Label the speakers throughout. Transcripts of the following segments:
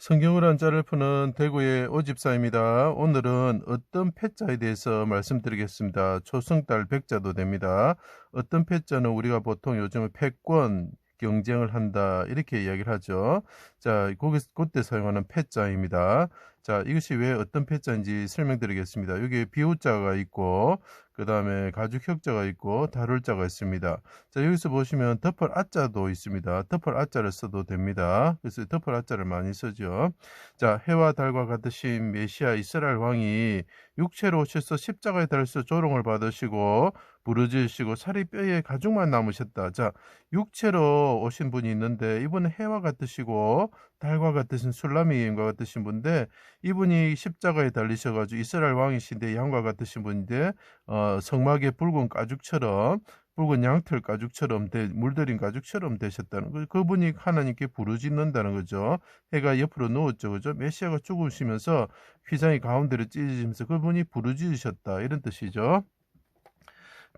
Speaker 1: 성경을 한자를 푸는 대구의 오집사입니다. 오늘은 어떤 패자에 대해서 말씀드리겠습니다. 초승달 백자도 됩니다. 어떤 패자는 우리가 보통 요즘에 패권, 경쟁을 한다 이렇게 이야기를 하죠. 자, 그때 사용하는 패자입니다. 자, 이것이 왜 어떤 패자인지 설명드리겠습니다. 여기 비우자가 있고 그 다음에 가죽혁자가 있고 다룰자가 있습니다. 자, 여기서 보시면 덮을 아자도 있습니다. 덮을 아자를 써도 됩니다. 그래서 덮을 아자를 많이 쓰죠. 자, 해와 달과 같으신 메시아 이스라엘 왕이 육체로 오셔서 십자가에 달려서 조롱을 받으시고 부르짖으시고 살이 뼈에 가죽만 남으셨다. 자, 육체로 오신 분이 있는데 이분은 해와 같으시고 달과 같으신 술라미인과 같으신 분인데 이분이 십자가에 달리셔가지고 이스라엘 왕이신데 양과 같으신 분인데 어, 성막의 붉은 가죽처럼 붉은 양털 가죽처럼 되, 물들인 가죽처럼 되셨다는 거 그분이 하나님께 부르짖는다는 거죠. 해가 옆으로 누웠죠. 그죠? 메시아가 죽으시면서 휘장이 가운데로 찢어지면서 그분이 부르짖으셨다. 이런 뜻이죠.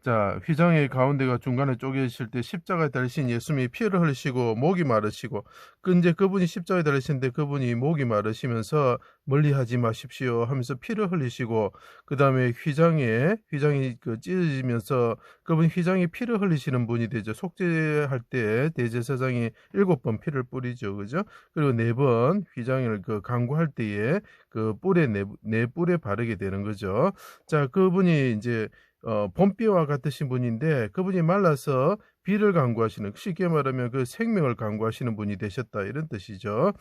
Speaker 1: 자, 휘장의 가운데가 중간에 쪼개질 때 십자가에 달리신 예수님이 피를 흘리시고 목이 마르시고 그 이제 그분이 십자가에 달리신데 그분이 목이 마르시면서 멀리하지 마십시오 하면서 피를 흘리시고 그 다음에 휘장에 휘장이 그 찢어지면서 그분 휘장이 피를 흘리시는 분이 되죠. 속죄할 때 대제사장이 일곱 번 피를 뿌리죠, 그죠? 그리고 네 번 휘장을 그 강구할 때에 그 뿔에 네, 네 뿔에 바르게 되는 거죠. 자, 그분이 이제 어, 봄비와 같으신 분인데 그분이 말라서 비를 강구하시는 쉽게 말하면 그 생명을 강구하시는 분이 되셨다 이런 뜻이죠.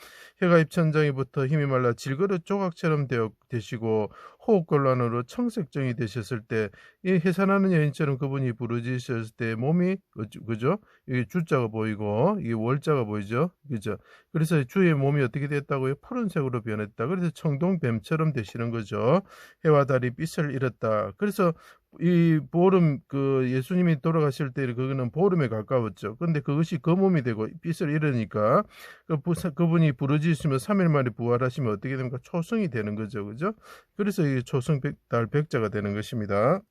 Speaker 1: 해가 입천장이부터 힘이 말라 질그릇 조각처럼 되어 되시고 호흡곤란으로 청색정이 되셨을 때 이 해산하는 여인처럼 그분이 부르짖으셨을 때 몸이 그죠? 이게 주자가 보이고 이게 월자가 보이죠, 그죠? 그래서 주의 몸이 어떻게 됐다고요? 푸른색으로 변했다. 그래서 청동뱀처럼 되시는 거죠. 해와 달이 빛을 잃었다. 그래서 이 보름 그 예수님이 돌아가실 때 그거는 보름에 가까웠죠. 근데 그것이 그 몸이 되고 빛을 잃으니까 그 그분이 부르짖으시면 3일 만에 부활하시면 어떻게 됩니까? 초성이 되는 거죠. 그죠? 그래서 이 초성 달 백자가 되는 것입니다.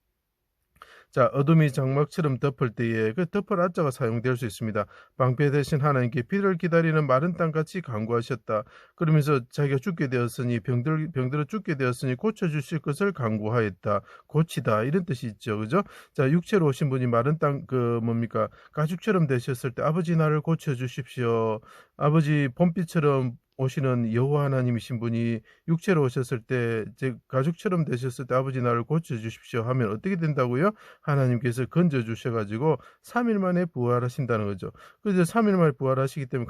Speaker 1: 자, 어둠이 장막처럼 덮을 때에 그 덮을 아자가 사용될 수 있습니다. 방패 대신 하나님께 비를 기다리는 마른 땅같이 강구하셨다. 그러면서 자기가 죽게 되었으니 병들 병들어 죽게 되었으니 고쳐 주실 것을 강구하였다. 고치다 이런 뜻이 있죠. 그죠? 자, 육체로 오신 분이 마른 땅 그 뭡니까? 가죽처럼 되셨을 때 아버지 나를 고쳐 주십시오. 아버지 봄비처럼 오시는 여호와 하나님이신 분이 육체로 오셨을 때, 즉 가족처럼 되셨을 때 아버지 나를 고쳐 주십시오 하면 어떻게 된다고요? 하나님께서 건져 주셔 가지고 3일 만에 부활하신다는 거죠. 그래서 3일 만에 부활하시기 때문에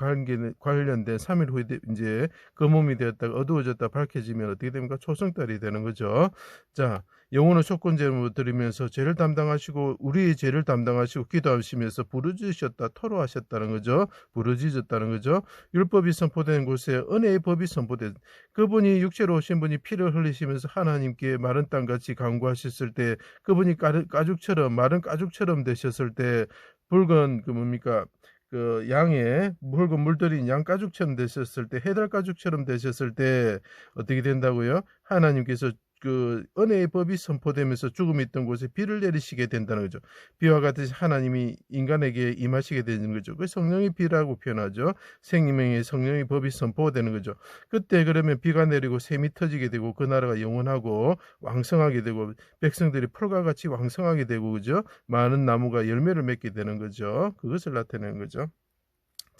Speaker 1: 관련된 3일 후에 이제 그 몸이 되었다가 어두워졌다 밝혀지면 어떻게 됩니까? 초성달이 되는 거죠. 자. 영혼의 조건제물 드리면서 죄를 담당하시고 우리의 죄를 담당하시고 기도하시면서 부르짖으셨다 토로하셨다는 거죠. 부르짖었다는 거죠. 율법이 선포된 곳에 은혜의 법이 선포된 그분이 육체로 오신 분이 피를 흘리시면서 하나님께 마른 땅같이 강구하셨을 때 그분이 가죽처럼 마른 가죽처럼 되셨을 때 붉은 그 뭡니까 그 양의 붉은 물들인 양 가죽처럼 되셨을 때 해달 가죽처럼 되셨을 때 어떻게 된다고요? 하나님께서 그 은혜의 법이 선포되면서 죽음이 있던 곳에 비를 내리시게 된다는 거죠. 비와 같이 하나님이 인간에게 임하시게 되는 거죠. 그 성령의 비라고 표현하죠. 생명의 성령의 법이 선포되는 거죠. 그때 그러면 비가 내리고 샘이 터지게 되고 그 나라가 영원하고 왕성하게 되고 백성들이 풀과 같이 왕성하게 되고 그죠. 많은 나무가 열매를 맺게 되는 거죠. 그것을 나타내는 거죠.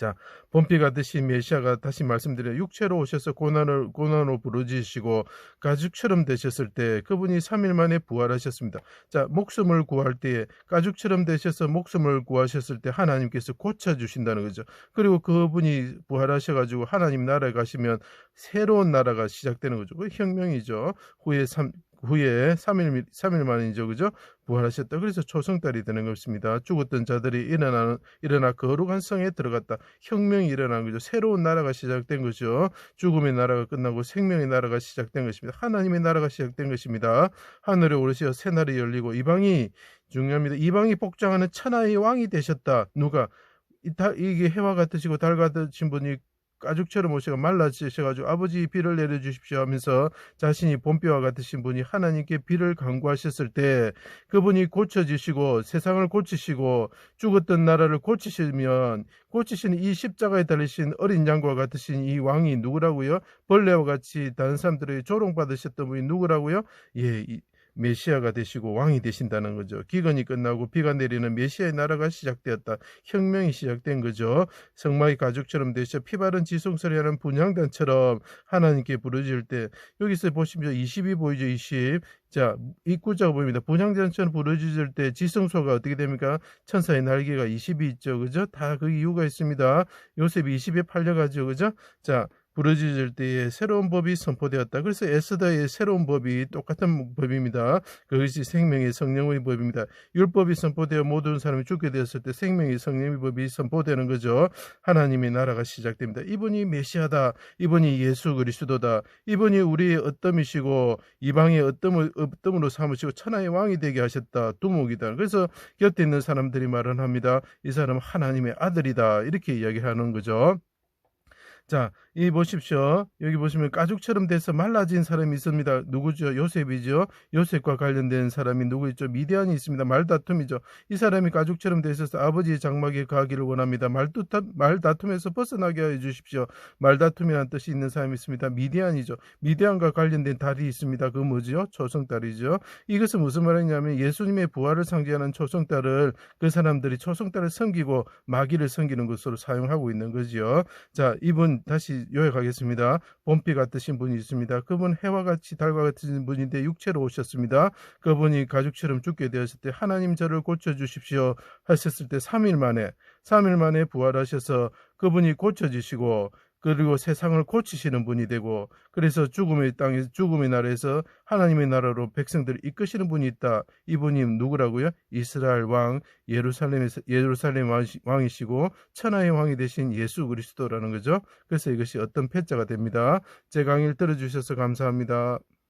Speaker 1: 자, 본피가 드신 메시아가 다시 말씀드려 육체로 오셔서 고난을 고난으로 부르짖으시고 가죽처럼 되셨을 때 그분이 3일 만에 부활하셨습니다. 자, 목숨을 구할 때에 가죽처럼 되셔서 목숨을 구하셨을 때 하나님께서 고쳐 주신다는 거죠. 그리고 그분이 부활하셔 가지고 하나님 나라에 가시면 새로운 나라가 시작되는 거죠. 그 혁명이죠. 후에 3 후에 3일, 3일 만이죠. 그죠? 부활하셨다. 그래서 초성달이 되는 것입니다. 죽었던 자들이 일어나, 일어나 거룩한 성에 들어갔다. 혁명이 일어난 거죠. 새로운 나라가 시작된 거죠. 죽음의 나라가 끝나고 생명의 나라가 시작된 것입니다. 하나님의 나라가 시작된 것입니다. 하늘에 오르시어 새날이 열리고 이방이 중요합니다. 이방이 복장하는 천하의 왕이 되셨다. 누가? 이게 해와 같으시고 달 같으신 분이 가죽처럼 오셔가 말라지셔가지고 아버지 비를 내려주십시오 하면서 자신이 본뼈와 같으신 분이 하나님께 비를 강구하셨을 때 그분이 고쳐지시고 세상을 고치시고 죽었던 나라를 고치시면 고치시는 이 십자가에 달리신 어린 양과 같으신 이 왕이 누구라고요? 벌레와 같이 다른 사람들에게 조롱받으셨던 분이 누구라고요? 예, 이 메시아가 되시고 왕이 되신다는 거죠. 기근이 끝나고 비가 내리는 메시아의 나라가 시작되었다. 혁명이 시작된 거죠. 성막이 가죽처럼 되셔 피바른 지성소리하는 분향단처럼 하나님께 부르짖을 때 여기서 보시면 20이 보이죠. 20. 자, 입구자가 보입니다. 분향단처럼 부르짖을 때 지성소가 어떻게 됩니까? 천사의 날개가 20이 있죠. 그죠? 다 그 이유가 있습니다. 요셉이 20에 팔려가죠. 그죠? 자, 부르짖을 때에 새로운 법이 선포되었다. 그래서 에스더의 새로운 법이 똑같은 법입니다. 그것이 생명의 성령의 법입니다. 율법이 선포되어 모든 사람이 죽게 되었을 때 생명의 성령의 법이 선포되는 거죠. 하나님의 나라가 시작됩니다. 이분이 메시아다. 이분이 예수 그리스도다. 이분이 우리의 어떠이시고 이방의 어떠을, 어떠으로 삼으시고 천하의 왕이 되게 하셨다. 두목이다. 그래서 곁에 있는 사람들이 말을 합니다. 이 사람은 하나님의 아들이다. 이렇게 이야기하는 거죠. 자, 이 보십시오. 여기 보시면 가죽처럼 돼서 말라진 사람이 있습니다. 누구죠? 요셉이죠. 요셉과 관련된 사람이 누구 있죠? 미디안이 있습니다. 말다툼이죠. 이 사람이 가죽처럼 돼 있어서 아버지의 장막에 가기를 원합니다. 말다툼, 말다툼에서 벗어나게 해 주십시오. 말다툼이라는 뜻이 있는 사람이 있습니다. 미디안이죠. 미디안과 관련된 달이 있습니다. 그 뭐지요? 초성달이죠. 이것은 무슨 말이냐면 예수님의 부활을 상징하는 초성달을 그 사람들이 초성달을 섬기고 마귀를 섬기는 것으로 사용하고 있는 거지요. 자, 이분 다시 요약하겠습니다. 봄비 같으신 분이 있습니다. 그분 해와 같이 달과 같은 분인데 육체로 오셨습니다. 그분이 가죽처럼 죽게 되었을 때 하나님 저를 고쳐주십시오 하셨을 때 3일 만에 3일 만에 부활하셔서 그분이 고쳐지시고 그리고 세상을 고치시는 분이 되고 그래서 죽음의 땅에 죽음의 나라에서 하나님의 나라로 백성들을 이끄시는 분이 있다. 이분이 누구라고요? 이스라엘 왕 예루살렘에서 예루살렘 왕이시고 천하의 왕이 되신 예수 그리스도라는 거죠. 그래서 이것이 어떤 패자가 됩니다. 제 강의를 들어주셔서 감사합니다.